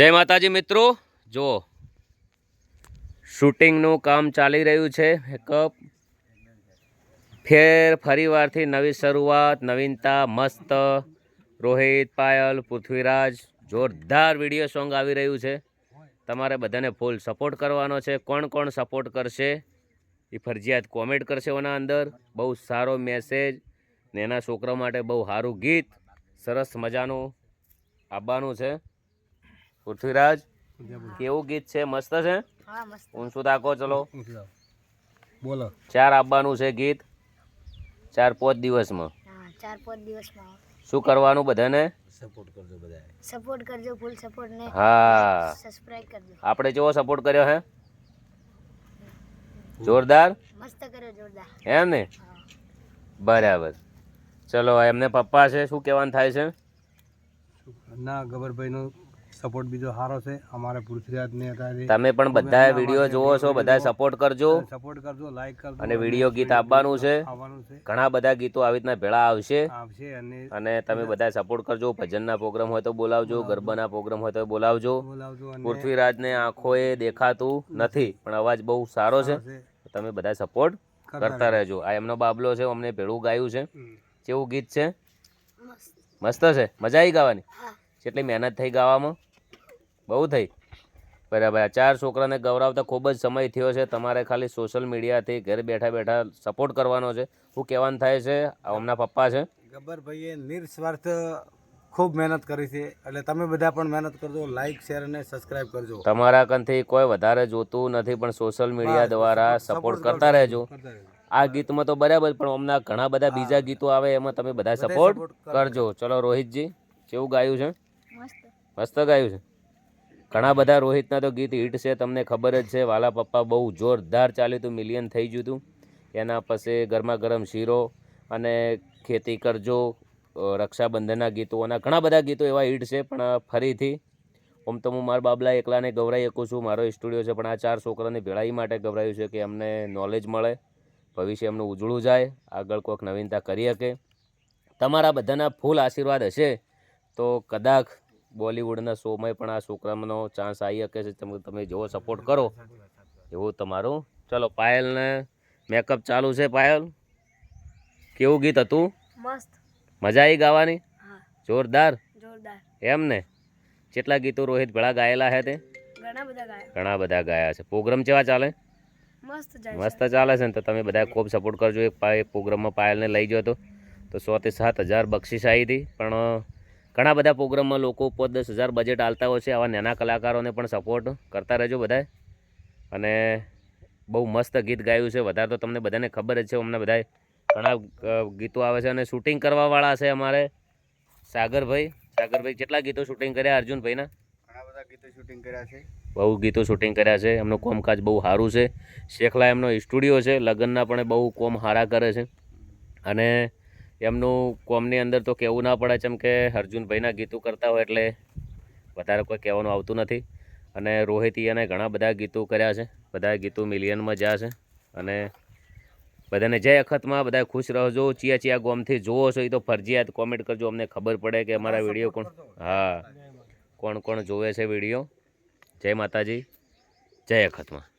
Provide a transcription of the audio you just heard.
જય માતાજી મિત્રો. જુઓ શૂટિંગનું કામ ચાલી રહ્યું છે એક ફેર ફરીવારથી નવી શરૂઆત, નવીનતા, મસ્ત. રોહિત, પાયલ, પૃથ્વીરાજ, જોરદાર વીડિયો સોંગ આવી રહ્યું છે. તમારે બધાને ફૂલ સપોર્ટ કરવાનો છે. કોણ કોણ સપોર્ટ કરશે? એ ફરજિયાત કોમેન્ટ કરશે એના અંદર. બહુ સારો મેસેજ ને એના છોકરા માટે બહુ સારું ગીત. સરસ મજાનું. આવવાનું છે. પૃથ્વીરાજ કેવું ગીત છે? મસ્ત છે? હું શું ઊંચું તાકો ચલો. બોલો. ચાર આપવાનું છે ગીત. ચાર પાંચ દિવસમાં. ચાર પાંચ દિવસમાં. શું કરવાનું બધાને? સપોર્ટ કરજો બધા સપોર્ટ કરજો ફૂલ સપોર્ટ ને હા. સબસ્ક્રાઇબ કરજો. આપણે જેવો સપોર્ટ કર્યો હે? જોરદાર? મસ્ત કર્યો જોરદાર. એમ ને? બરાબર. ચલો એમને પપ્પા છે. શું કહેવાનું થાય છે? ના ગબરભાઈનો સપોર્ટ બીજો સારો છે. અમારે પૃથ્વીરાજને અત્યારે તમે પણ બધા વીડિયો જોવો છો બધા સપોર્ટ કરજો. સપોર્ટ કરજો લાઈક કરજો અને વીડિયો ગીત આપવાનું છે. ઘણા બધા ગીતો આવી રીતના ભેળા આવશે. આવશે અને અને તમે બધા સપોર્ટ કરજો ભજનના પ્રોગ્રામ હોય તો બોલાવજો ગરબાના પ્રોગ્રામ હોય તો બોલાવજો. પૃથ્વીરાજને આંખોએ દેખાતું નથી પણ અવાજ બહુ સારો છે. તમે બધા સપોર્ટ કરતા રહેજો. આ એમનો બાબલો છે અમને ભેળું ગાયું છે. કેવું ગીત છે? મસ્ત મસ્ત છે. મજા આવી ગાવાની? હા. કેટલી મહેનત થઈ ગાવામાં. બહુ થઈ. બરાબર આ ચાર છોકરાને ગૌરવતા ખૂબ જ સમય થયો છે. તમારે ખાલી સોશિયલ મીડિયાથી ઘરે બેઠા બેઠા સપોર્ટ કરવાનો છે. શું કહેવાનું થાય છે? અમના હમણાં પપ્પા છે. ગબ્બરભાઈએ નિર્સ્વાર્થ ખૂબ મહેનત કરી છે. એટલે તમે બધા પણ મહેનત કરજો. લાઈક શેર અને સબસ્ક્રાઇબ કરજો. તમારા કંથી કોઈ વધારે જોતું નથી પણ સોશિયલ મીડિયા દ્વારા સપોર્ટ કરતા રહેજો. આ ગીતમાં તો બરાબર પણ હમણાં ઘણા બધા બીજા ગીતો આવે એમાં તમે બધા સપોર્ટ કરજો. ચલો રોહિતજી કેવું ગાયું છે? મસ્ત આવ્યું છે. ઘણા બધા રોહિતના તો ગીત હિટ છે, તમને ખબર જ છે, વાલા પપ્પા બહુ જોરદાર ચાલ્યું હતું, મિલિયન થઈ ગયું હતું. એના પછી ગરમા ગરમ શીરો અને ખેતી કરજો રક્ષાબંધનના ગીતો અને ઘણા બધા ગીતો એવા હિટ છે, પણ ફરીથી આમ તો હું મારા બાબલા એકલાને ગવરાઈ શકું છું, મારો સ્ટુડિયો છે, પણ આ ચાર છોકરાને ભેળાઈ માટે ગવરાયું છે કે એમને નોલેજ મળે, ભવિષ્ય એમનું ઉજળું જાય, આગળ કોઈક નવીનતા કરી શકે. તમારા બધાના ફૂલ આશીર્વાદ હશે, તો કદાચ બોલિવૂડના શોમાં પણ આ છોકરાનો ચાન્સ આવી શકે છે. તમે તમે જેવો સપોર્ટ કરો એવું તમારું. ચલો પાયલને મેકઅપ ચાલુ છે પાયલ. કેવું ગીત હતું? મસ્ત. મજા આવી ગાવાની? જોરદાર? જોરદાર. એમ ને કેટલા ગીતો રોહિત ભેળા ગાયેલા છે તે? ઘણા બધા ગાયા. ઘણા બધા ગાયા છે. પ્રોગ્રામ કેવા ચાલે? મસ્ત મસ્ત ચાલે છે ને તો તમે બધા ખૂબ સપોર્ટ કરજો. એક પ્રોગ્રામમાં પાયલને લઈ ગયો હતો તો સોથી સાત હજાર બક્ષિસ આવી હતી. પણ ઘણા બધા પ્રોગ્રામમાં લોકો પાંચ દસ હજાર બજેટ આલતા હોય છે આવા નાના કલાકારોને પણ સપોર્ટ કરતા રહેજો બધાએ અને બહુ મસ્ત ગીત ગાયું છે વધારે તો તમને બધાને ખબર જ છે અમને બધાએ ઘણા ગીતો આવે છે અને શૂટિંગ કરવાવાળા છે અમારે. સાગરભાઈ સાગરભાઈ કેટલા ગીતો શૂટિંગ કર્યા અર્જુનભાઈના? ઘણા બધા ગીતો શૂટિંગ કર્યા છે. બહુ ગીતો શૂટિંગ કર્યા છે એમનું કોમકાજ બહુ સારું છે. શેખલા એમનો સ્ટુડિયો છે લગ્નના પણ બહુ કોમ સારા કરે છે. અને એમનું કોમની અંદર તો કહેવું ના પડે જેમ કે અર્જુનભાઈના ગીતો કરતા હોય એટલે વધારે કોઈ કહેવાનું આવતું નથી. અને રોહિતીયાને ઘણા બધા ગીતો કર્યા છે બધા ગીતો મિલિયનમાં જ્યાં છે. અને બધાને જય અખતમાં બધા ખુશ રહેજો ચિયા ચિયા ગોમથી જોવો છો એ તો ફરજિયાત કોમેન્ટ કરજો અમને ખબર પડે કે અમારા વીડિયો કોણ હા. કોણ કોણ જોવે છે વીડિયો? જય માતાજી જય અખતમાં.